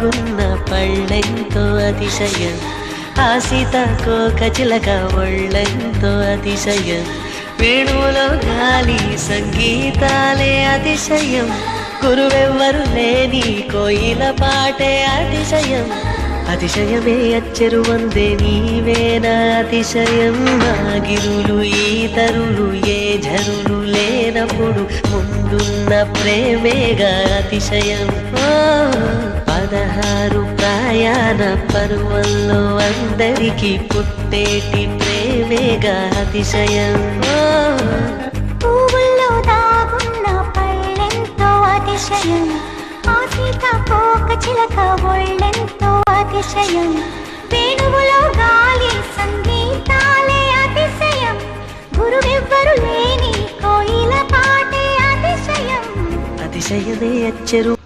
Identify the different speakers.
Speaker 1: దాగున్న పళ్ళెంతో అతిశయం. ఆ సీతాకోక చిలక ఒళ్ళెంతో అతిశయం. వేణువులో గాలి సంగీతాలే అతిశయం. గురువెవ్వరు లేని కోయిల పాటే అతిశయం. అతిశయమే అచ్చరు వందే నీవేనా అతిశయం. నాగిరులు ఈ తరులు ఏ జరులు లేనప్పుడు ముందున్న ప్రేమేగా అతిశయం. ప్రయాణ పర్వంలో అందరికీ పుట్టేటి ప్రేమేగా అతిశయం.
Speaker 2: పువ్వుల్లో దాగున్న పళ్ళెంతో అతిశయం. ఆ సీతాకోక చిలక ఒళ్ళెంతో అతిశయం. వేణువులో గాలి సంగీతాలే అతిశయం. గురువెవ్వరు లేని కోయిల పాటే అతిశయం.
Speaker 1: అతిశయమే అచ్చరు